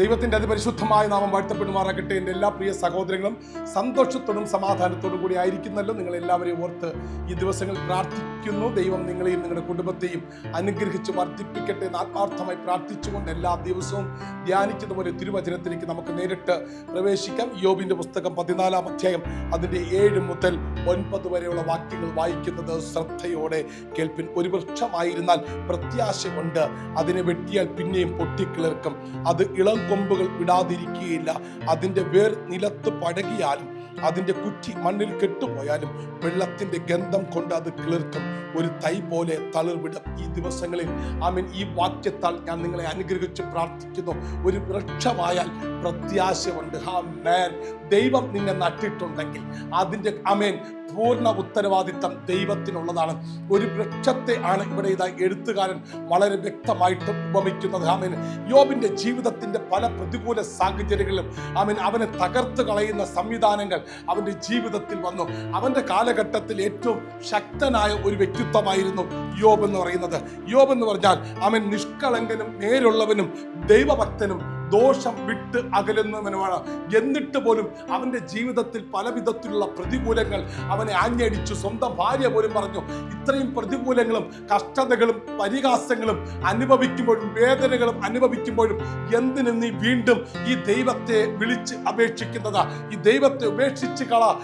ദൈവത്തിന്റെ അതിപരിശുദ്ധമായ നാമം വാഴ്ത്തപ്പെടുമാറാകട്ടെ എന്റെ എല്ലാ പ്രിയ സഹോദരങ്ങളും. സന്തോഷത്തോടും സമാധാനത്തോടും കൂടി ആയിരിക്കുന്നല്ലോ നിങ്ങൾ എല്ലാവരെയും ഓർത്ത് ഈ ദിവസങ്ങൾ പ്രാർത്ഥിക്കുന്നു. ദൈവം നിങ്ങളെയും നിങ്ങളുടെ കുടുംബത്തെയും അനുഗ്രഹിച്ച് വർദ്ധിപ്പിക്കട്ടെ എന്ന് ആത്മാർത്ഥമായി പ്രാർത്ഥിച്ചുകൊണ്ട് എല്ലാ ദിവസവും ധ്യാനിക്കുന്നതുപോലെ തിരുവചനത്തിലേക്ക് നമുക്ക് നേരിട്ട് പ്രവേശിക്കാം. യോബിന്റെ പുസ്തകം പതിനാലാം അധ്യായം അതിന്റെ ഏഴ് മുതൽ ഒൻപത് വരെയുള്ള വാക്യങ്ങൾ വായിക്കുന്നത് ശ്രദ്ധയോടെ കേൾപ്പിൻ. ഒരു വൃക്ഷമായിരുന്നാൽ പ്രത്യാശയുണ്ട് അതിനെ വെട്ടിയാൽ പിന്നെയും പൊട്ടിക്കിളിർക്കും. അത് ഇളം കൊമ്പുകൾ വിടാതിരിക്കുകയില്ല അതിന്റെ വേർ നിലത്ത് പഴകിയാലും അതിന്റെ കുറ്റി മണ്ണിൽ കെട്ടുപോയാലും വെള്ളത്തിന്റെ ഗന്ധം കൊണ്ട് അത് കിളിർക്കും. ഒരു തൈ പോലെ തളിർവിടും ഈ ദിവസങ്ങളിൽ. ആമീൻ. ഈ വാക്യത്താൽ ഞാൻ നിങ്ങളെ അനുഗ്രഹിച്ച് പ്രാർത്ഥിക്കുന്നു. ഒരു വൃക്ഷമായാൽ പ്രത്യാശയുണ്ട്. ഹാ മാൻ ദൈവം നിന്നെ നട്ടിട്ടുണ്ടെങ്കിൽ അതിന്റെ അമേൻ പൂർണ ഉത്തരവാദിത്തം ദൈവത്തിനുള്ളതാണ്. ഒരു വൃക്ഷത്തെ ആണ് ഇവിടെ ഇതാ എഴുത്തുകാരൻ വളരെ വ്യക്തമായിട്ട് ഉപമിക്കുന്നത്. ആമേൻ. യോബിന്റെ ജീവിതത്തിന്റെ പല പ്രതികൂല സാഹചര്യങ്ങളിലും ആമീൻ അവനെ തകർത്ത് കളയുന്ന സംവിധാനങ്ങൾ അവന്റെ ജീവിതത്തിൽ വന്നു. അവന്റെ കാലഘട്ടത്തിൽ ഏറ്റവും ശക്തനായ ഒരു വ്യക്തിത്വമായിരുന്നു യോബ് എന്ന് പറയുന്നത്. യോബ് എന്ന് പറഞ്ഞാൽ അവൻ നിഷ്കളങ്കനും നേരുള്ളവനും ദൈവഭക്തനും ദോഷം വിട്ട് അകലുന്നവനുമാണ്. എന്നിട്ട് പോലും അവന്റെ ജീവിതത്തിൽ പല വിധത്തിലുള്ള പ്രതികൂലങ്ങൾ അവനെ ആഞ്ഞടിച്ചു. സ്വന്തം ഭാര്യ പോലും പറഞ്ഞു ഇത്രയും പ്രതികൂലങ്ങളും കഷ്ടതകളും പരിഹാസങ്ങളും അനുഭവിക്കുമ്പോഴും വേദനകളും അനുഭവിക്കുമ്പോഴും എന്തിനു നീ വീണ്ടും ഈ ദൈവത്തെ വിളിച്ച് അപേക്ഷിക്കുന്നത്? ഈ ദൈവത്തെ ഉപേക്ഷിച്ച് കള.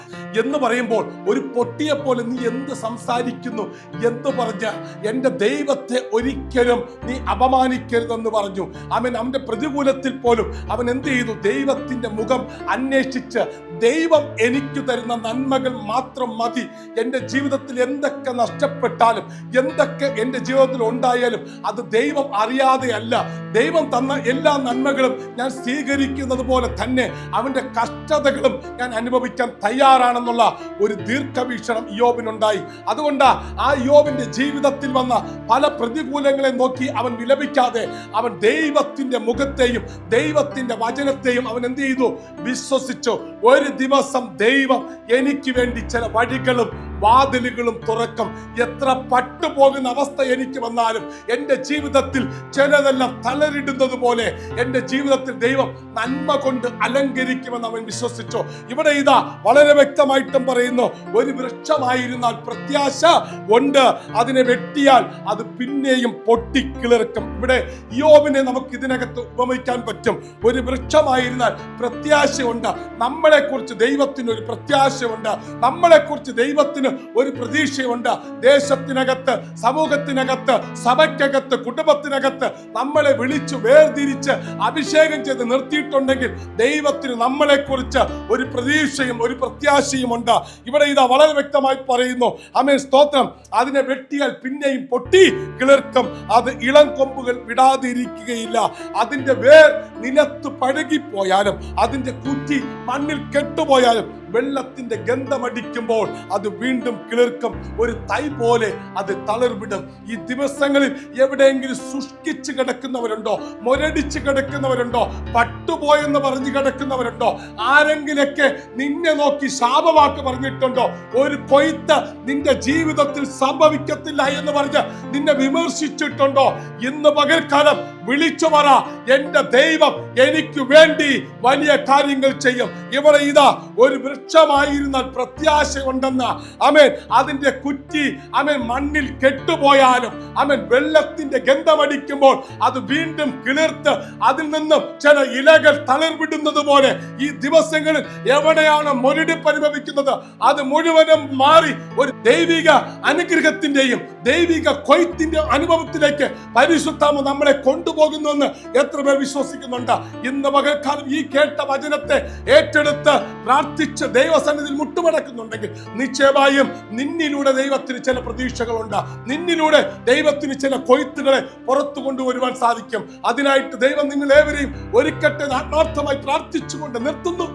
എന്ന് പറയുമ്പോൾ ഒരു പൊട്ടിയെ പോലെ നീ എന്ത് സംസാരിക്കുന്നു എന്ന് പറഞ്ഞ് എന്റെ ദൈവത്തെ ഒരിക്കലും നീ അപമാനിക്കരുതെന്ന് പറഞ്ഞു. അവൻ അവന്റെ പ്രതികൂലത്തിൽ പോലും അവൻ എന്ത് ചെയ്തു? ദൈവത്തിന്റെ മുഖം അന്വേഷിച്ച് ദൈവം എനിക്ക് തരുന്ന നന്മകൾ മാത്രം മതി. എന്റെ ജീവിതത്തിൽ എന്തൊക്കെ നഷ്ടപ്പെട്ടാലും എന്തൊക്കെ എന്റെ ജീവിതത്തിൽ ഉണ്ടായാലും അത് ദൈവം അറിയാതെയല്ല. ദൈവം തന്ന എല്ലാ നന്മകളും ഞാൻ സ്വീകരിക്കുന്നത് പോലെ തന്നെ അവന്റെ കഷ്ടതകളും ഞാൻ അനുഭവിക്കാൻ തയ്യാറാണെന്നുള്ള ഒരു ദീർഘവീക്ഷണം യോബിനുണ്ടായി അതുകൊണ്ട് ആ യോബിന്റെ ജീവിതത്തിൽ വന്ന പല പ്രതികൂലങ്ങളെ നോക്കി അവൻ വിലപിക്കാതെ അവൻ ദൈവത്തിന്റെ മുഖത്തെയും ദൈവത്തിന്റെ വചനത്തെയും അവൻ എന്ത് ചെയ്തു? വിശ്വസിച്ചു. ഒരു ദിവസം ദൈവം എനിക്ക് വേണ്ടി ചില വഴികളും വാതിലുകളും തുറക്കും. എത്ര പട്ടുപോകുന്ന അവസ്ഥ എനിക്ക് വന്നാലും എന്റെ ജീവിതത്തിൽ ചിലതെല്ലാം തളരിടുന്നത് പോലെ എന്റെ ജീവിതത്തിൽ ദൈവം നന്മ കൊണ്ട് അലങ്കരിക്കുമെന്ന് അവൻ വിശ്വസിച്ചു? ഇവിടെ ഇതാ വളരെ വ്യക്തമായിട്ടും പറയുന്നു ഒരു വൃക്ഷമായിരുന്നാൽ പ്രത്യാശ ഉണ്ട് അതിനെ വെട്ടിയാൽ അത് പിന്നെയും പൊട്ടിക്കിളിർക്കും ഇവിടെ യോബിനെ നമുക്ക് ഇതിനകത്ത് ഉപമിക്കാൻ പറ്റും. ഒരു വൃക്ഷമായിരുന്നാൽ പ്രത്യാശയുണ്ട്. നമ്മളെക്കുറിച്ച് ദൈവത്തിന് ഒരു പ്രത്യാശയുണ്ട്. നമ്മളെക്കുറിച്ച് ദൈവത്തിന് ഒരു പ്രതീക്ഷയുണ്ട്. ദേശത്തിനകത്ത് സമൂഹത്തിനകത്ത് സഭയ്ക്കകത്ത് കുടുംബത്തിനകത്ത് നമ്മളെ വിളിച്ചു വേർതിരിച്ച് അഭിഷേകം ചെയ്ത് നിർത്തിയിട്ടുണ്ടെങ്കിൽ ദൈവത്തിന് നമ്മളെക്കുറിച്ച് ഒരു പ്രതീക്ഷയും ഒരു പ്രത്യാശയും ഉണ്ട്. ഇവിടെ ഇതാ വളരെ വ്യക്തമായി പറയുന്നു. അമേ സ്തോത്രം. അതിനെ വെട്ടിയാൽ പിന്നെയും പൊട്ടി കിളിർക്കും. അത് ഇളം കൊമ്പുകൾ വിടാതിരിക്കുകയില്ല. അതിന്റെ വേർ നിലത്ത് പഴകിപ്പോയാലും അതിന്റെ കുറ്റി മണ്ണിൽ കെട്ടുപോയാലും വെള്ളത്തിന്റെ ഗന്ധമടിക്കുമ്പോൾ അത് വീണ്ടും കിളിർക്കും. ഒരു തൈ പോലെ അത് തളിർവിടും. ഈ ദിവസങ്ങളിൽ എവിടെയെങ്കിലും ശുഷ്കിച്ച് കിടക്കുന്നവരുണ്ടോ? മുരടിച്ച് കിടക്കുന്നവരുണ്ടോ? പട്ടുപോയെന്ന് പറഞ്ഞു കിടക്കുന്നവരുണ്ടോ? ആരെങ്കിലൊക്കെ നിന്നെ നോക്കി ശാപവാക്ക് പറഞ്ഞിട്ടുണ്ടോ? ഒരു കൊയ്ത്ത് നിന്റെ ജീവിതത്തിൽ സംഭവിക്കത്തില്ല എന്ന് പറഞ്ഞ് നിന്നെ വിമർശിച്ചിട്ടുണ്ടോ ഇന്ന് പകൽക്കാലം വിളിച്ചു പറ. എന്റെ ദൈവം എനിക്ക് വേണ്ടി വലിയ കാര്യങ്ങൾ ചെയ്യും. ഇവിടെ ഇതാ ഒരു വൃക്ഷമായിരുന്നാൽ പ്രത്യാശയുണ്ടെന്ന് അമേൻ. അതിന്റെ കുറ്റി അമേൻ മണ്ണിൽ കെട്ടുപോയാലും അമേൻ വെള്ളത്തിന്റെ ഗന്ധമടിക്കുമ്പോൾ അത് വീണ്ടും കിളിർത്ത് അതിൽ നിന്നും ചില ഇലകൾ തളർവിടുന്നത് പോലെ ഈ ദിവസങ്ങളിൽ എവിടെയാണ് മുരടി പരിഭവിക്കുന്നത്? അത് മുഴുവനും മാറി ഒരു ദൈവിക അനുഗ്രഹത്തിന്റെയും ദൈവിക കൊയ്ത്തിന്റെ അനുഭവത്തിലേക്ക് പരിശുദ്ധാമ നമ്മളെ കൊണ്ടുപോകുന്നുവെന്ന് എത്ര പേർ വിശ്വസിക്കുന്നുണ്ട്? ഇന്ന് പകൽക്കാലം ഈ കേട്ട വചനത്തെ ഏറ്റെടുത്ത് പ്രാർത്ഥിച്ച് ദൈവസന്നിധിയിൽ മുട്ടുമടക്കുന്നുണ്ടെങ്കിൽ നിശ്ചയമായും നിന്നിലൂടെ ദൈവത്തിന് ചില പ്രതീക്ഷകളുണ്ട്. നിന്നിലൂടെ ദൈവത്തിന് ചില കൊയ്ത്തുകളെ പുറത്തു കൊണ്ടുവരുവാൻ സാധിക്കും. അതിനായിട്ട് ദൈവം നിങ്ങൾ ഏവരെയും ഒരുക്കട്ടെ ആത്മാർത്ഥമായി പ്രാർത്ഥിച്ചുകൊണ്ട് നിർത്തുന്നു.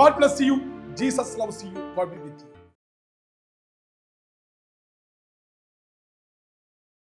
God bless you Jesus loves you God be with you